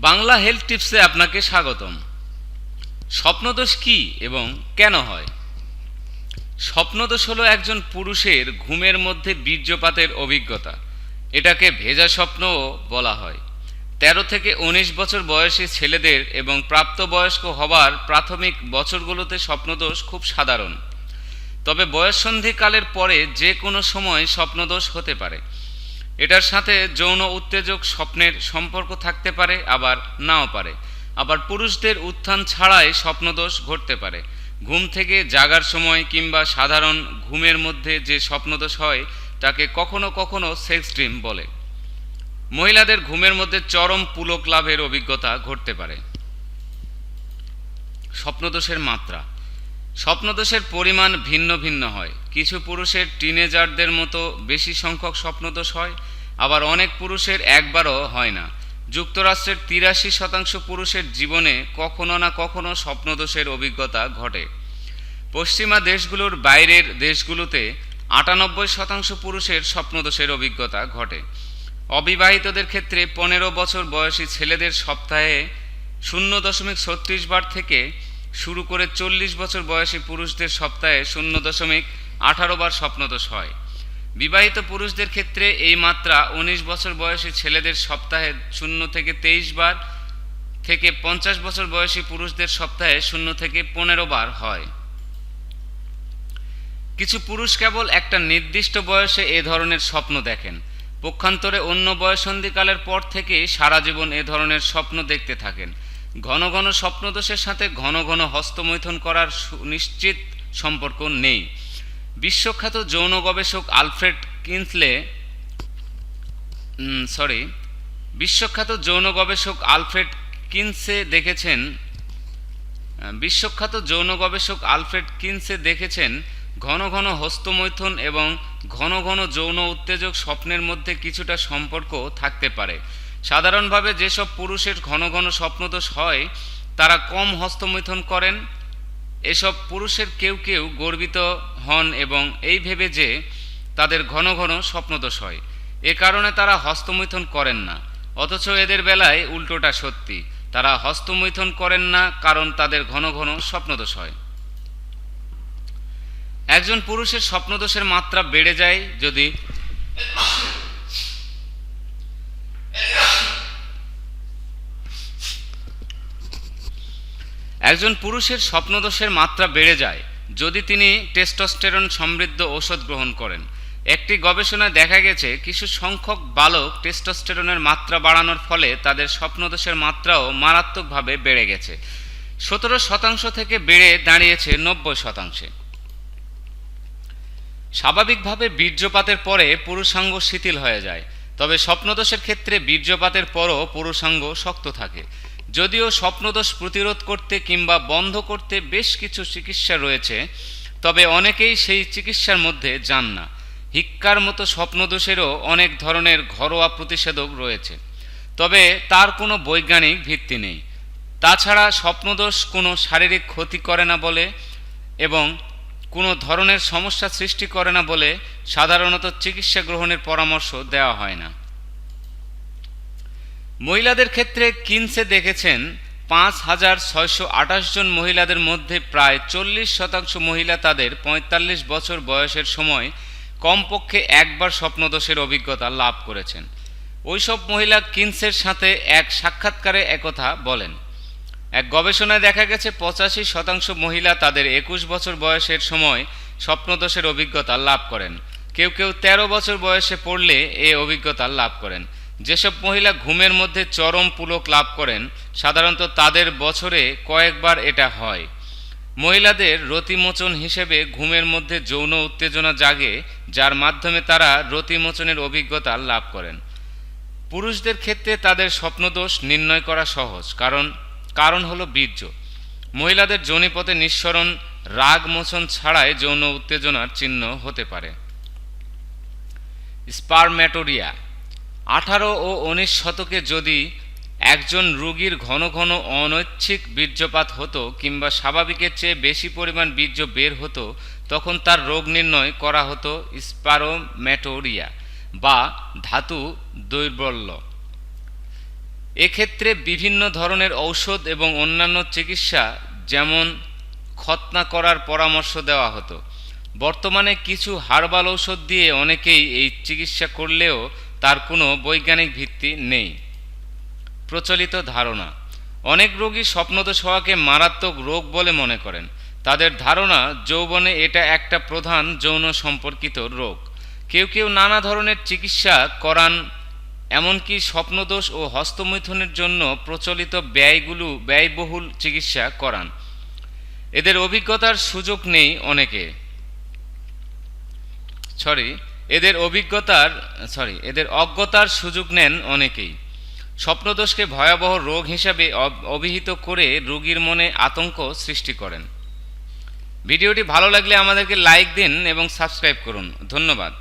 Bangla health টিপসে আপনাকে স্বাগতম। স্বপ্নদোষ কি এবং কেন হয়? স্বপ্নদোষ হলো একজন পুরুষের ঘুমের মধ্যে বীর্যপাতের অভিজ্ঞতা। এটাকে ভেজা স্বপ্নও বলা হয়। তেরো থেকে উনিশ বছর বয়সী ছেলেদের এবং প্রাপ্তবয়স্ক হবার প্রাথমিক বছরগুলোতে স্বপ্নদোষ খুব সাধারণ। তবে বয়ঃসন্ধিকালের পরে যে কোনো সময় স্বপ্নদোষ হতে পারে। এটার সাথে যৌন উত্তেজক স্বপ্নের সম্পর্ক থাকতে পারে, আবার নাও পারে। আবার পুরুষদের উত্থান ছাড়াই স্বপ্নদোষ ঘটতে পারে। ঘুম থেকে জাগার সময় কিংবা সাধারণ ঘুমের মধ্যে যে স্বপ্নদোষ হয়, তাকে কখনো কখনো সেক্স ড্রিম বলে। মহিলাদের ঘুমের মধ্যে চরম পুলক লাভের অভিজ্ঞতা ঘটতে পারে। স্বপ্নদোষের মাত্রা। স্বপ্নদোষের পরিমাণ ভিন্ন ভিন্ন হয়। কিছু পুরুষের টিনেজারদের মতো বেশি সংখ্যক স্বপ্নদোষ হয়, আবার অনেক পুরুষের একবারও হয় না। যুক্তরাষ্ট্রের তিরাশি শতাংশ পুরুষের জীবনে কখনো না কখনো স্বপ্নদোষের অভিজ্ঞতা ঘটে। পশ্চিমা দেশগুলোর বাইরের দেশগুলোতে আটানব্বই শতাংশ পুরুষের স্বপ্নদোষের অভিজ্ঞতা ঘটে। অবিবাহিতদের ক্ষেত্রে পনেরো বছর বয়সী ছেলেদের সপ্তাহে শূন্য দশমিক ছত্রিশ বার থেকে শুরু করে চল্লিশ বছর বয়সী পুরুষদের সপ্তাহে শূন্য দশমিক আঠারো বার স্বপ্নদোষ হয়। বিবাহিত পুরুষদের ক্ষেত্রে এই মাত্রা উনিশ বছর বয়সী ছেলেদের সপ্তাহে শূন্য থেকে তেইশ বার থেকে পঞ্চাশ বছর বয়সী পুরুষদের সপ্তাহে শূন্য থেকে পনেরো বার হয়। কিছু পুরুষ কেবল একটা নির্দিষ্ট বয়সে এ ধরনের স্বপ্ন দেখেন। পক্ষান্তরে অন্য বয়সন্ধিকালের পর থেকে সারা জীবন এ ধরনের স্বপ্ন দেখতে থাকেন। ঘন ঘন স্বপ্নদোষের সাথে ঘন ঘন হস্তমৈথন করার সুনিশ্চিত সম্পর্ক নেই। বিশ্বখ্যাত যৌন গবেষক আলফ্রেড কিনসলে সরি বিশ্বখ্যাত যৌন গবেষক আলফ্রেড কিনসে দেখেছেন বিশ্বখ্যাত যৌন গবেষক আলফ্রেড কিনসে দেখেছেন ঘন ঘন হস্তমৈথুন এবং ঘন ঘন যৌন উত্তেজক স্বপ্নের মধ্যে কিছুটা সম্পর্ক থাকতে পারে। সাধারণভাবে যেসব পুরুষের ঘন ঘন স্বপ্নদোষ হয়, তারা কম হস্তমৈথুন করেন। এসব পুরুষের কেউ কেউ গর্বিত হন এবং এই ভেবে যে তাদের ঘন ঘন স্বপ্নদোষ হয়। এ কারণে তারা হস্তমৈথন করেন না। অথচ এদের বেলায় উল্টোটা সত্যি। তারা হস্তমৈথন করেন না কারণ তাদের ঘন ঘন স্বপ্নদোষ হয়। একজন পুরুষের স্বপ্নদোষের মাত্রা বেড়ে যায় যদি একজন পুরুষের স্বপ্নদোষের মাত্রা বেড়ে যায় যদি তিনি টেস্টোস্টেরন সমৃদ্ধ ঔষধ গ্রহণ করেন। একটি গবেষণায় দেখা গেছে, কিছু সংখ্যক বালক টেস্টোস্টেরনের মাত্রা বাড়ানোর ফলে তাদের স্বপ্নদোষের মাত্রাও মারাত্মকভাবে বেড়ে গেছে। সতেরো শতাংশ থেকে বেড়ে দাঁড়িয়েছে নব্বই শতাংশে। স্বাভাবিকভাবে বীর্যপাতের পরে পুরুষাঙ্গ শিথিল হয়ে যায়, তবে স্বপ্নদোষের ক্ষেত্রে বীর্যপাতের পরও পুরুষাঙ্গ শক্ত থাকে। যদিও স্বপ্নদোষ প্রতিরোধ করতে কিংবা বন্ধ করতে বেশ কিছু চিকিৎসা রয়েছে, তবে অনেকেই সেই চিকিৎসার মধ্যে যান না। হিক্কার মতো স্বপ্নদোষেরও অনেক ধরনের ঘরোয়া প্রতিষেধক রয়েছে। তবে তার কোনো বৈজ্ঞানিক ভিত্তি নেই। তাছাড়া স্বপ্নদোষ কোনো শারীরিক ক্ষতি করে না বলে এবং কোনো ধরনের সমস্যা সৃষ্টি করে না বলে সাধারণত চিকিৎসা গ্রহণের পরামর্শ দেওয়া হয় না। মহিলাদের ক্ষেত্রে কিনসে দেখেছেন পাঁচ হাজার ছয়শো আঠাশ জন মহিলাদের মধ্যে প্রায় চল্লিশ শতাংশ মহিলা তাদের পঁয়তাল্লিশ বছর বয়সের সময় কমপক্ষে একবার স্বপ্নদোষের অভিজ্ঞতা লাভ করেছেন। ওইসব মহিলা কিনসের সাথে এক সাক্ষাৎকারে একথা বলেন। এক গবেষণায় দেখা গেছে, পঁচাশি শতাংশ মহিলা তাদের একুশ বছর বয়সের সময় স্বপ্নদোষের অভিজ্ঞতা লাভ করেন। কেউ কেউ ১৩ বছর বয়সে পড়লে এ অভিজ্ঞতা লাভ করেন। যেসব মহিলা ঘুমের মধ্যে চরম পুলক লাভ করেন, সাধারণত তাদের বছরে কয়েকবার এটা হয়। মহিলাদের রতিমোচন হিসেবে ঘুমের মধ্যে যৌন উত্তেজনা জাগে, যার মাধ্যমে তারা রতিমোচনের অভিজ্ঞতা লাভ করেন। পুরুষদের ক্ষেত্রে তাদের স্বপ্নদোষ নির্ণয় করা সহজ, কারণ কারণ হলো বীর্য। মহিলাদের যৌনিপথে নিঃসরণ, রাগ মোচন ছাড়াই যৌন উত্তেজনার চিহ্ন হতে পারে। স্পারম্যাটোরিয়া আঠারো ও উনিশ শতকে যদি একজন রোগীর ঘন ঘন অনৈচ্ছিক বীর্যপাত হতো কিংবা স্বাভাবিকের চেয়ে বেশি পরিমাণ বীর্য বের হতো, তখন তার রোগ নির্ণয় করা হতো স্পারোম্যাটোরিয়া বা ধাতু দৈর্বল্য। এক্ষেত্রে বিভিন্ন ধরনের ঔষধ এবং অন্যান্য চিকিৎসা যেমন খতনা করার পরামর্শ দেওয়া হতো। বর্তমানে কিছু হার্বাল ঔষধ দিয়ে অনেকেই এই চিকিৎসা করলেও তার কোনো বৈজ্ঞানিক ভিত্তি নেই। প্রচলিত ধারণা। অনেক রোগী স্বপ্নদোষ হওয়াকে মারাত্মক রোগ বলে মনে করেন। তাদের ধারণা, যৌবনে এটা একটা প্রধান যৌন সম্পর্কিত রোগ। কেউ কেউ নানা ধরনের চিকিৎসা করান, এমনকি স্বপ্নদোষ ও হস্তমৈথুনের জন্য প্রচলিত ব্যয়গুলো, ব্যয়বহুল চিকিৎসা করান। এদের অভিজ্ঞতার সুযোগ নেই অনেকে। সরি এদের অভিজ্ঞতার সরি এদের অজ্ঞতার সুযোগ নেন অনেকেই। স্বপ্নদোষকে ভয়াবহ রোগ হিসাবে অভিহিত করে রোগীর মনে আতঙ্ক সৃষ্টি করেন। ভিডিওটি ভালো লাগলে আমাদেরকে লাইক দিন এবং সাবস্ক্রাইব করুন। ধন্যবাদ।